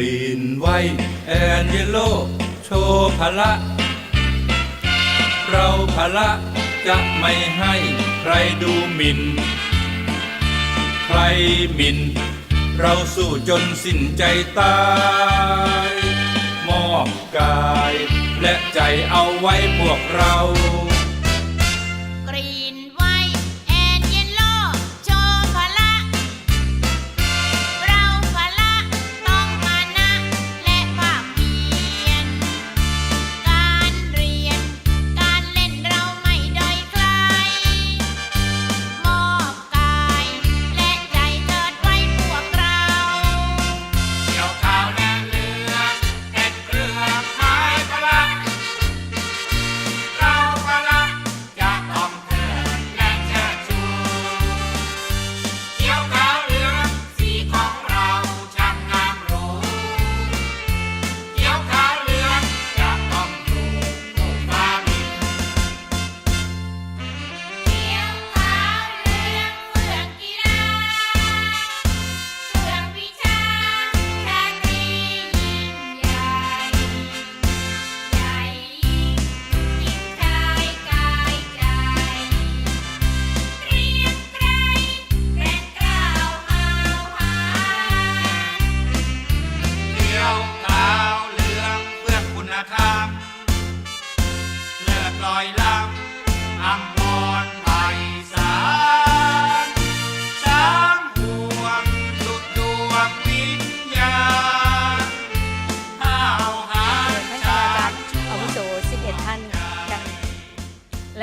กรีนไว้แอนเยลโลโชว์พละ เราพละจะไม่ให้ใครดูหมิ่น ใครหมิ่น เราสู้จนสิ้นใจตาย มอบกายและใจเอาไว้พวกเรา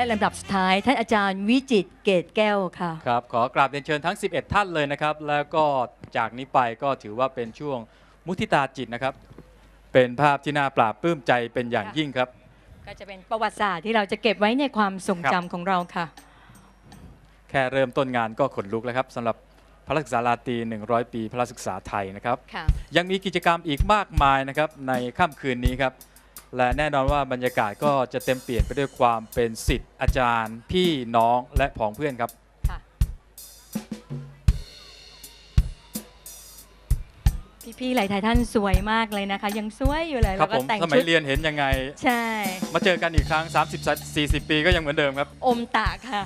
ละลำดับสุดท้าย ท่านอาจารย์วิจิตรเกตแก้วค่ะ ครับ ขอกราบเรียนเชิญทั้ง 11 ท่านเลยนะครับ แล้วก็จากนี้ไปก็ถือว่าเป็นช่วงมุทิตาจิตนะครับ เป็นภาพที่น่าปราบปลื้มใจเป็นอย่างยิ่งครับ ก็จะเป็นประวัติศาสตร์ที่เราจะเก็บไว้ในความทรงครับจำของเราค่ะ แค่เริ่มต้นงานก็ขนลุกแล้วครับสำหรับพระศึกษาลาตรี100 ปีพระศึกษาไทยนะครับค่ะยังมีกิจกรรมอีกมากมายนะครับในค่ำคืนนี้ครับ และแน่นอนว่าบรรยากาศก็จะเต็มเปลี่ยนไปด้วยความเป็นสิทธิ์อาจารย์ พี่น้องและผองเพื่อนครับค่ะพี่ๆหลายท่านสวยมากเลยนะคะ ยังสวยอยู่เลยครัแล้บวก็ผมแต่งสมัยชุดเรียนเห็นยังไง ใช่ มาเจอกันอีกครั้ง 30 40 ปีก็ยังเหมือนเดิมครับ อมตะค่ะ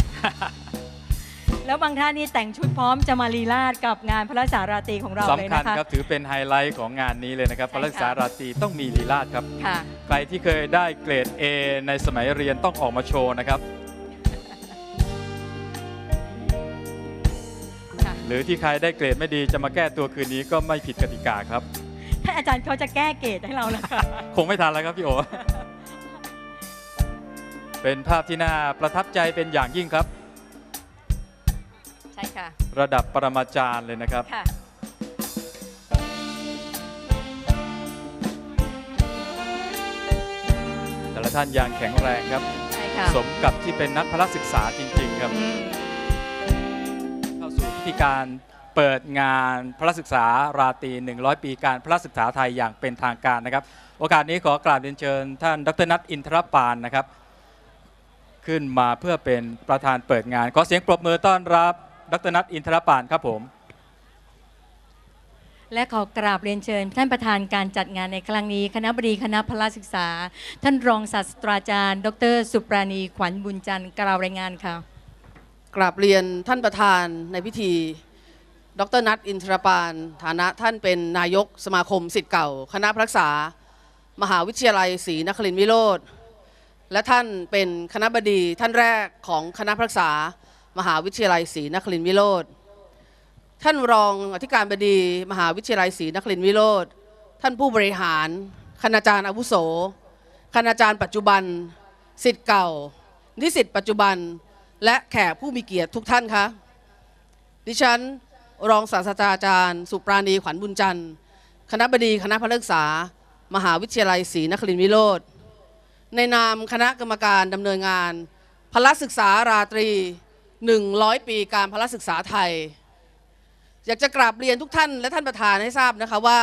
แล้วบางท่านนี่แต่งชุดพร้อมจะมาลีลาดกับงานพระราชาราตรีของเราเลยสำคัญนะคะ ครับถือเป็นไฮไลท์ของงานนี้เลยนะครับใช่พระศึกษาค่ะราตรีต้องมีลีลาศครับ ค่ะ ใครที่เคยได้เกรด A ในสมัยเรียนต้องออกมาโชว์นะครับ ค่ะ หรือที่ใครได้เกรดไม่ดีจะมาแก้ตัวคืนนี้ก็ไม่ผิดกติกาครับท่านอาจารย์เขาจะแก้เกตให้เรานะคะ คงไม่ทันแล้วครับพี่โอ เป็นภาพที่น่าประทับใจเป็นอย่างยิ่งครับใช่ ค่ะ ระดับปรมาจารย์เลยนะครับ ค่ะ แต่ละท่านอย่างแข็งแรงครับ ใช่ค่ะสมกับที่เป็นนักพละศึกษาจริง ๆ ครับ อืมเข้าสู่พิธีการเปิดงานพระศึกษาราตรี 100 ปีการพระศึกษาไทยอย่างเป็นทางการนะครับ โอกาสนี้ขอกราบเรียนเชิญ ท่านดรนัทอินทรปานนะครับ ขึ้นมาเพื่อเป็นประธานเปิดงาน ขอเสียงปรบมือต้อนรับ ดรนัทอินทรปานครับผม และขอกราบเรียนเชิญ ท่านประธานการจัดงานในครั้งนี้ คณะบดีคณะพละศึกษา ท่านรองศาสตราจารย์ ดร สุปราณีขวัญบุญจันทร์กล่าวรายงานค่ะ กราบเรียนท่านประธานในพิธี ดรนัทอินทรปานฐานะท่านเป็นนายกสมาคมสิทธิ์เก่า คณะพระศึกษา มหาวิทยาลัยศรีนครินทรวิโรธและท่านเป็นคณะบดีท่านแรกของคณะพระศึกษา มหาวิทยาลัยศรีนครินทรวิโรธท่านรองอธิการบดี มหาวิทยาลัยศรีนครินทรวิโรธท่านผู้บริหาร คณาจารย์อาวุโส คณาจารย์ปัจจุบัน สิทธิ์เก่า นิสิตปัจจุบัน และแขกผู้มีเกียรติทุกท่านคะดิฉันรองศาสตราจารย์ สุปราณีขวัญบุญจันทร์ คณะบดีคณะพระศึกษา มหาวิทยาลัยศรีนครินทรวิโรธในนามคณะกรรมการดำเนินงานพละศึกษาราตรี 100 ปีการพละศึกษาไทย อยากจะกราบเรียนทุกท่านและท่านประธานให้ทราบนะคะว่า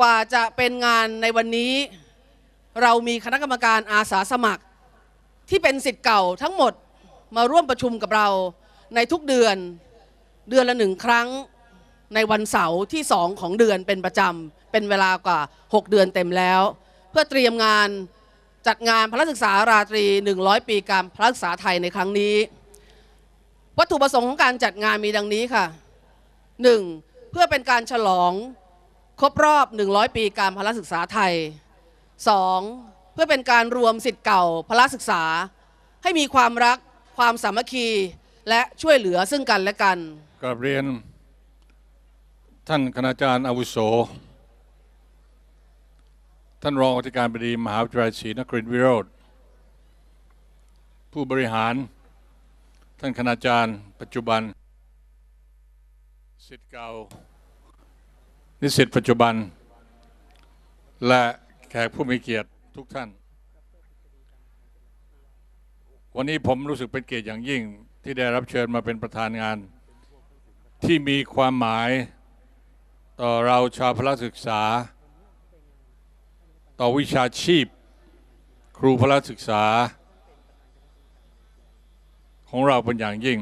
กว่าจะเป็นงานในวันนี้ เรามีคณะกรรมการอาสาสมัคร ที่เป็นสิทธิ์เก่าทั้งหมดมาร่วมประชุมกับเราในทุกเดือนเดือนละหนึ่งครั้งในวันเสาร์ที่2ของเดือนเป็นประจำเป็นเวลากว่า 6 เดือนเต็มแล้ว เพื่อเตรียมงานจัดงานพระศึกษาราตรี 100 ปีการพระศึกษาไทยในครั้งนี้ วัตถุประสงค์ของการจัดงานมีดังนี้ค่ะ 1. เพื่อเป็นการฉลองครบรอบ 100 ปีการพละศึกษาไทย 2. เพื่อเป็นการรวมสิทธิ์เก่าพละศึกษา ให้มีความรักความสามัคคี และช่วยเหลือซึ่งกันและกันกราบเรียน ท่านคณาจารย์อาวุโส ท่านรองอธิการบดีมหาวิทยาลัยศรีนครินทร์วิโรธผู้บริหาร ท่านคณาจารย์ ปัจจุบันสิทธิ์เก่านิสิตปัจจุบัน และแขกผู้มีเกียรติทุกท่าน วันนี้ผมรู้สึกเป็นเกียรติอย่างยิ่งที่ได้รับเชิญมาเป็นประธานงาน ที่มีความหมายต่อเราชาวพละศึกษา ต่อวิชาชีพ ครูพละศึกษา ของเราเป็นอย่างยิ่ง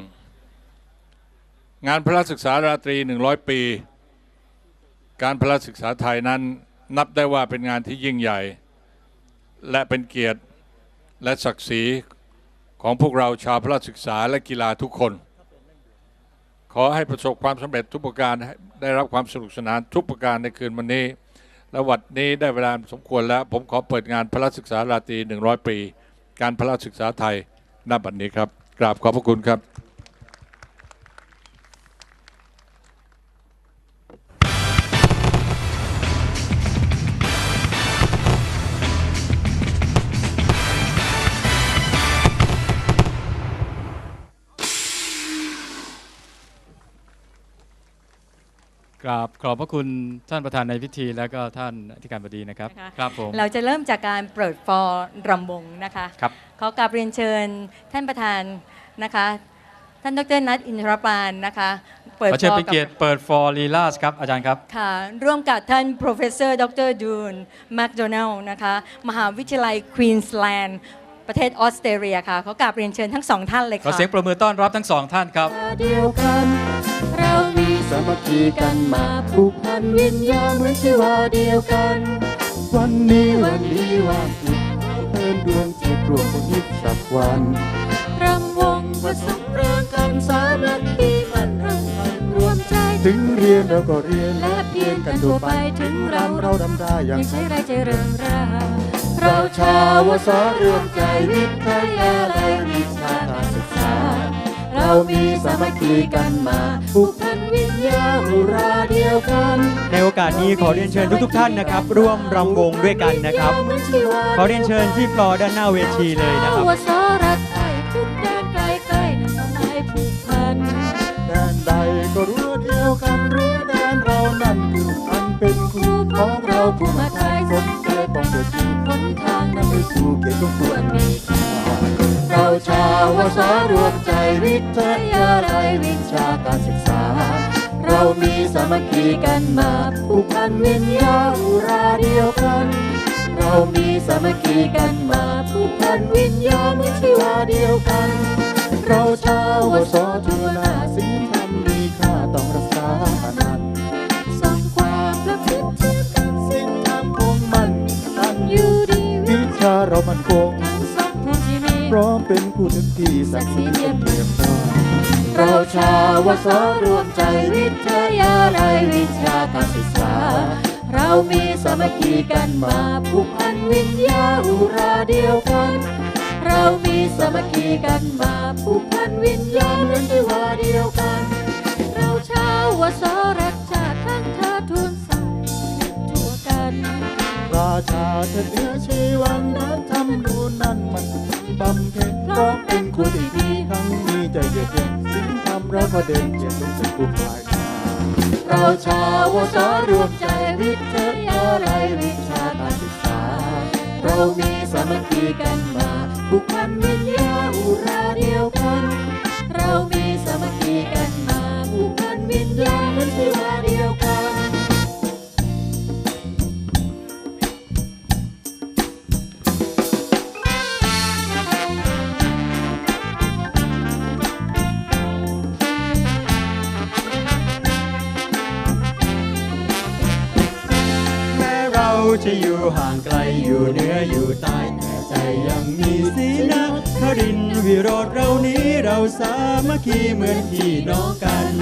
งานพละศึกษาราตรี 100 ปี การพละศึกษาไทยนั้นนับได้ว่าเป็นงานที่ยิ่งใหญ่ และเป็นเกียรติและศักดิ์ศรีของพวกเราชาวพละศึกษาและกีฬาทุกคน ขอให้ประสบความสำเร็จทุกประการได้รับความสนุกสนานทุกประการในคืนวันนี้ และวัดนี้ได้เวลาสมควรแล้ว ผมขอเปิดงานพระศึกษาราตรี 100 ปี การพระศึกษาไทยณบัดนี้ครับ กราบขอบพระคุณครับ ขอบพระคุณท่านประธานในพิธีแล้วก็ท่านอธิการบดีนะครับ นะคะ ครับผม เราจะเริ่มจากการเปิดฟอร์รำวงนะคะครับ ขอกราบเรียนเชิญท่านประธานนะคะ ท่านดรนัทอินทรปานนะคะเปิดขอเชิญฟอเป็นร์กัเกียรติเปิดฟอร์ลีลาสครับอาจารย์ครับ ค่ะร่วมกับท่าน professor ดรดูนแมคโดนัลนะคะ มหาวิทยาลัยควีนส์แลนด์ประเทศออสเตรเลียค่ะขอกราบเรียนเชิญทั้งสองท่านเลยขอค่ะ เสียงประมือต้อนรับทั้งสองท่านครับ เดียวกัน เรามีสามัคคีกันมาผูกพันวิญญาณเหมือนชีวาเดียวกัน วันนี้วันดีวันสุดเพิ่นดวงจิตรวมคนยิบสักวันรำวงผสมเรื่องกันสามัคคีมันรักมันรวมใจ ถึงเรียนเราก็เรียนและเพียนกันทั่วไปถึงรำเราดำได้อย่างใช้ไรใจเริงราเราชาวสรวมใจวิทยาลัยวิชาการศึกษา เรามีสามัคคีกันมาผูกพันวิญญาณอุราเดียวกัน ในโอกาสนี้ขอเรียนเชิญทุกๆท่านนะครับ ร่วมรำวงด้วยกันนะครับ ขอเรียนเชิญที่ฟลอร์ด้านหน้าเวทีเลยนะครับวสรักไทยทุกแดนไกลไกลนั้นต้องให้ผูกพันแดนใดก็รู้เดียวกันรู้แดนเรานั่นคืออันเป็นครูของเราผู้มาไทยสนใจต้องเกิดจริงหนทางนั้นนำไปสู่เกียรติของคตัววรมีค่าเราชาวสรวมใจ วิทยาลัยวิชาการศึกษา เรามีสามัคคีกันมาผูกพันวิญญาอุราเดียวกัน เรามีสามัคคีกันมาผูกพันวิญญาณเหมือนชีวาเดียวกัน เราชาวสทั่วหนาสิ่งทำมีค่าต้องรักษานันสร้างความประพฤติที่กันสิ่งทำคงมันอันอยู่ดีวิชาเรามันคง พร้อมเป็นผู้หนึ่งที่ศักดิ์ศรีเทียมเทียมได้เราชาวสรวมใจวิทยาลัยวิชาการศึกษา เรามีสามัคคีกันมาผูกพันวิญญาณอุราเดียวกัน เรามีสามัคคีกันมาผูกพันวิญญาณเหมือนชีวาเดียวกัน เราชาวสรักชาติทั้งเธอทุนสายทั่วกันราชาเถิดเนื้อชีวันนั้นทำดูนั่นมัน บำเพ็ญเพราะเป็นคนที่ดีทั้งมีใจเยือกเย็นสิ่งทำเราก็เด่นเย็นลงถึงผู้ฝ่ายทางเราชาวสรวมใจวิทยาลัยวิชาการศึกษา เรามีสามัคคีกันมาผูกพันวิ รินวิโรธเรานี้เราสามัคคีเหมือนพี่น้องกัน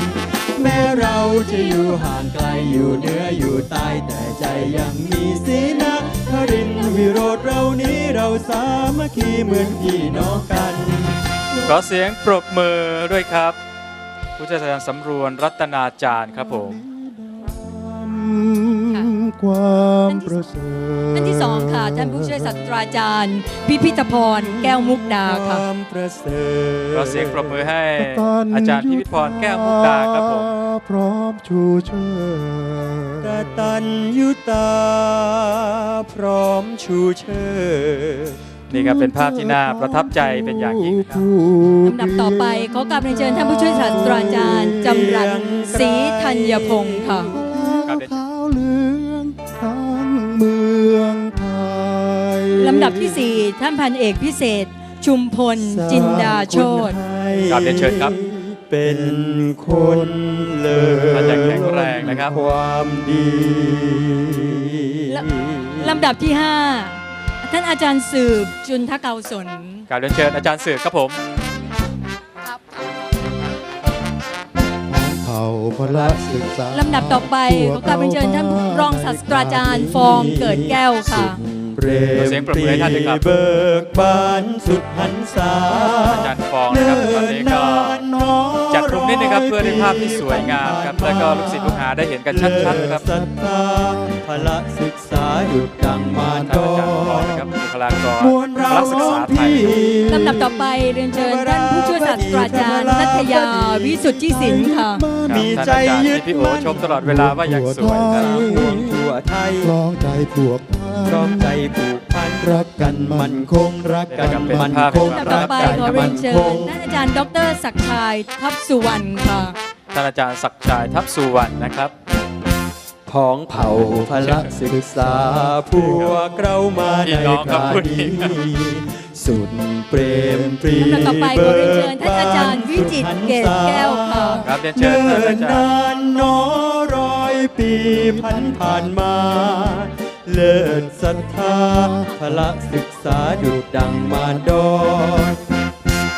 แม้เราจะอยู่ห่างไกลอยู่เหนืออยู่ใต้แต่ใจยังมีสีนะครินวิโรธเรานี้เราสามัคคีเหมือนพี่น้องกัน ขอเสียงปรบมือด้วยครับผู้ช่วยศาสตรสำรวนรัตนาจารย์ครับผม ค่ะความประเสริฐท่านที่สองค่ะท่านผู้ช่วยศาสตราจารย์ พิพิธพรแก้วมุกดาค่ะความประเสริฐขอเสียงปรบมือให้อาจารย์พิพิธพรแก้วมุกดาครับผมพร้อมชูเชิกดตัญยุตา พร้อมชูเชิดนี่ครับเป็นภาพที่น่าประทับใจเป็นอย่างยิ่งนะครับลำดับต่อไปขอกราบเรียนเชิญท่านผู้ช่วยศาสตราจารย์จำรัดศรีธัญพงศ์ค่ะำดับที่ 4 ท่านพันเอกพิเศษ ชุมพล จินดาโชตครับเรียนเชิญครับ เป็นคนเลยท่านยังแข็งแรงนะครับ ความดีและลำดับที่ 5 ท่านอาจารย์สืบจุนทะเกาสนกราบเรียนเชิญอาจารย์สืบครับผมเผ่าพละศึกษาลำดับต่อไปขอกราบเรียนเชิญท่านรองศาสตราจารย์ฟองเกิดแก้วค่ะ เปรขอเสียงปรบมือให้ท่านด้วยครับเบิกบานสุดหันษาอาจารย์ฟองนะครับตอนนี้ก็จัดกลุ่มนิดนึงครับเพื่อได้ภาพที่สวยงามครับแล้วก็ลูกศิษย์ลูกหาได้เห็นกันชัดๆครับศรัทธาพละศึกษาดุจดังมารท่านดอาจารย์ฟองอนะครับบุคลากรมวลเราพระศึกน้อษางไทยพี่ลำดับต่อไปเรียนเชิญท่านผู้ช่วยศาสตราจารย์นัทยาวิสุทธิศิลป์ค่ะครับมีท่านใจอาจารย์ยึดที่พี่โอชมตลอดเวลาว่าอย่างสวยครับดวงทั่วไทยคล้องใจพวกท่าน พร้อมใจผูกพันรักกันมั่นคงรักกันเป็นมันภาพคงลำดับต่อไปรักขอกันเรีมัยนนเชิคญง ท่านอาจารย์ดรศักดิ์ชัยทัพสุวรรณค่ะ ท่านอาจารย์ศักดิ์ชัยทัพสุวรรณนะครับพ้องเผ่าพละศึกษาพวกเรามาในพี่น้องครับคราคุณดีสุดเปรมปรีลำดับต่อไปขอเรียนเชิญท่านอาจารย์วิจิตรเกตแก้วค่ะ ครับเรียนเชิญเนิ่ท่านนอาจารย์ นานนอร้อยปีพันผ่านมา เลิศศรัทธาพละศึกษาดุจดังมารดอน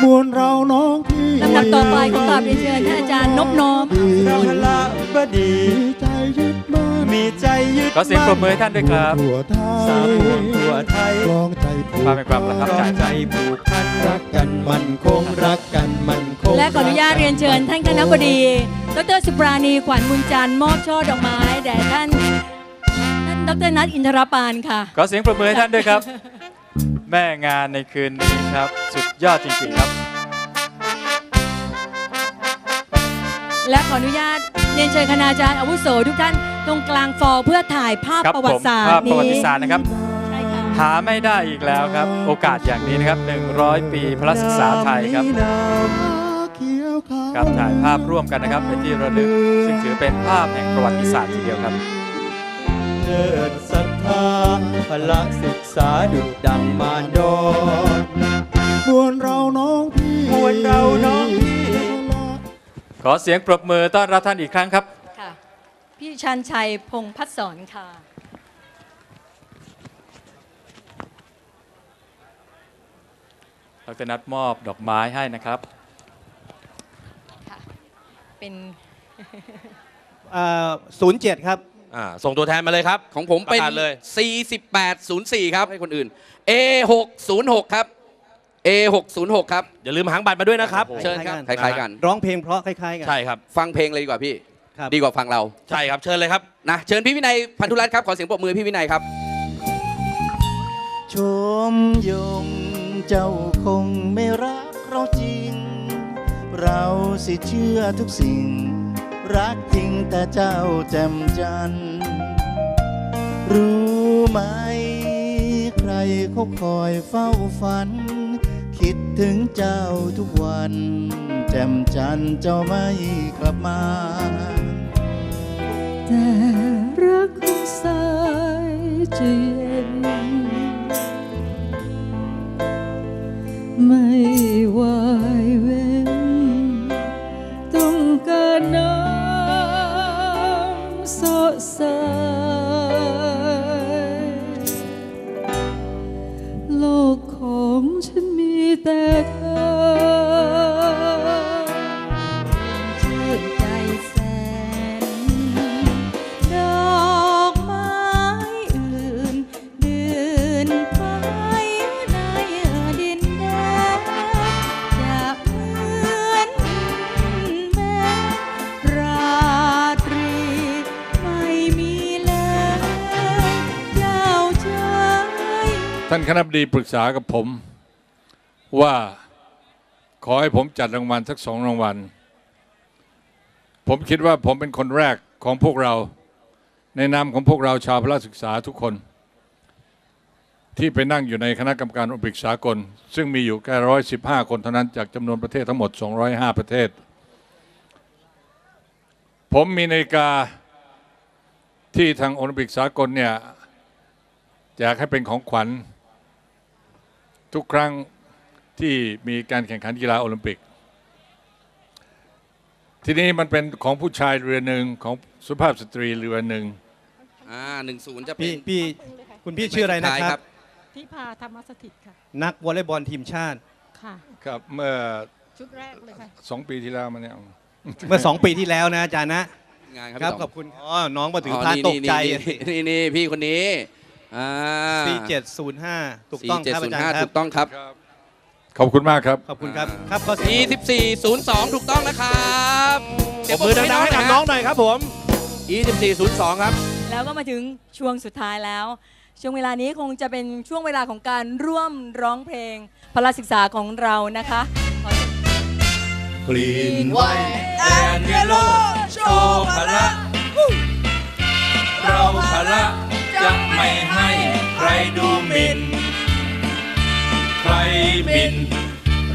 มวลเราน้องพี่ลำดับต่อไปขอกราบเรียนเชิญท่านอาจารย์นบน้อมเราพละบดีมีใจยึดมั่นมีใจยึดขอเสียงปรบมือให้ท่านด้วยครับทั่วไทสายมวงทั่วไทยคล้องใจผูกภาพเป็นความประทับพร้อใจมใจผูกพันรักกันมันคงรักกันมันคงและขออนุญาตเรียนเชิญท่านคณะบดี ดรสุปราณีขวัญบุญจันทร์มอบช่อดอกไม้แด่ท่านท่าน ดรนัทอินทรปานค่ะ ขอเสียงปรบมือให้ท่านด้วยครับ แม่งานในคืนนี้ครับ สุดยอดจริงๆครับ และขออนุญาตเรียนเชิญคณาจารย์อาวุโสทุกท่านตรงกลางฟอร์เพื่อถ่ายภาพครับประวัผมติศาสตภาพร์ประวันี้ติศาสตร์นะครับ ใช่ค่ะ หาไม่ได้อีกแล้วครับ โอกาสอย่างนี้นะครับ 100 ปีพระศึกษาไทยครับเขียวขาวครับถ่ายภาพร่วมกันนะครับเป็นที่ระลึก ซึ่งถือเป็นภาพแห่งประวัติศาสตร์ทีเดียวครับ เลิศศรัทธาพละศึกษาดุจดังมารดอนมวลเราน้องพี่มวลเราน้องพี่ขอเสียงปรบมือต้อนรับท่านอีกครั้งครับค่ะพี่ชันชัยพงษ์พัฒสอนค่ะเราจะนัดมอบดอกไม้ให้นะครับค่ะเป็นศูนย์เจ็ดครับ อ่าส่งตัวแทนมาเลยครับ ของผมเป็น ประกาศเลย 4804 ครับ ให้คนอื่น A606 ครับ A606 ครับ อย่าลืมหางบัตรมาด้วยนะครับ เชิญครับคล้ายๆกัน ร้องเพลงเพราะคล้ายๆกัน ใช่ครับ ฟังเพลงเลยดีกว่าพี่ ครับ ดีกว่าฟังเรา ใช่ครับ เชิญเลยครับ นะ เชิญพี่วินัยพันธุรัตน์ครับ ขอเสียงปรบมือพี่วินัยครับ ชมยงเจ้าคงไม่รักเราจริง เราสิเชื่อทุกสิ่ง รักจริงแต่เจ้าแจ่มจันทรู้ไหม ใครเขาคอยเฝ้าฝัน คิดถึงเจ้าทุกวัน แจ่มจันทร์เจ้าไม่กลับมา แต่รักของสายจะานคณะบดีปรึกษากับผมว่าขอให้ผมจัดรางวัลสักสองรางวัล ผมคิดว่าผมเป็นคนแรกของพวกเรา ในนามของพวกเราชาวพระศึกษาทุกคน ที่ไปนั่งอยู่ในคณะกรรมการโอลิมปิกสากล ซึ่งมีอยู่แค่ร้อยสิบห้าคนเท่านั้นจากจำนวนประเทศทั้งหมด 205 ประเทศ ผมมีนาฬิกาที่ทางโอลิมปิกสากลเนี่ยแจกให้เป็นของขวัญ ทุกครั้งที่มีการแข่งขันกีฬาโอลิมปิก ทีนี้มันเป็นของผู้ชายเรือหนึ่งของสุภาพสตรีเรือหนึ่งอ่าหนึ่งศูนย์จะเป็พี่นพี่คุณพี่ชื่ออะไรนะสุดท้ายครับ ที่พาธรรมสถิตค่ะ นักวอลเลย์บอลทีมชาติ ค่ะ ครับเมื่อชุดแรกเลยค่ะ สองปีที่แล้วมาเนี่ยเมื่อ 2 ปีที่แล้วนะอาจารย์นะงานคครัรับบขอบคุณอ๋อน้องมาถึงอ๋อพานี่ตกใจนี่นี่นี่นี่พี่คนนี้ อ่า4705 ถูกต้องครับอาจารย์ค4705 รัถูบ กต้องครับ ขอบคุณมากครับ ขอบคุณครับ ครับข้อสี่2402 ถูกต้องนะครับปรบมือดังๆให้กับน้องหน่อยครับผม 2402 ครับ แล้วก็มาถึงช่วงสุดท้ายแล้ว ช่วงเวลานี้คงจะเป็นช่วงเวลาของการร่วมร้องเพลงพละศึกษาของเรานะคะขอเชิญกรีนไวแอนเยลโลโชว์พละ เราพละ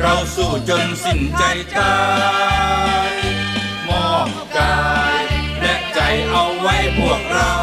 เราสู้จนสิ้นใจตายมอบกายและใจเอาไว้พวกเรา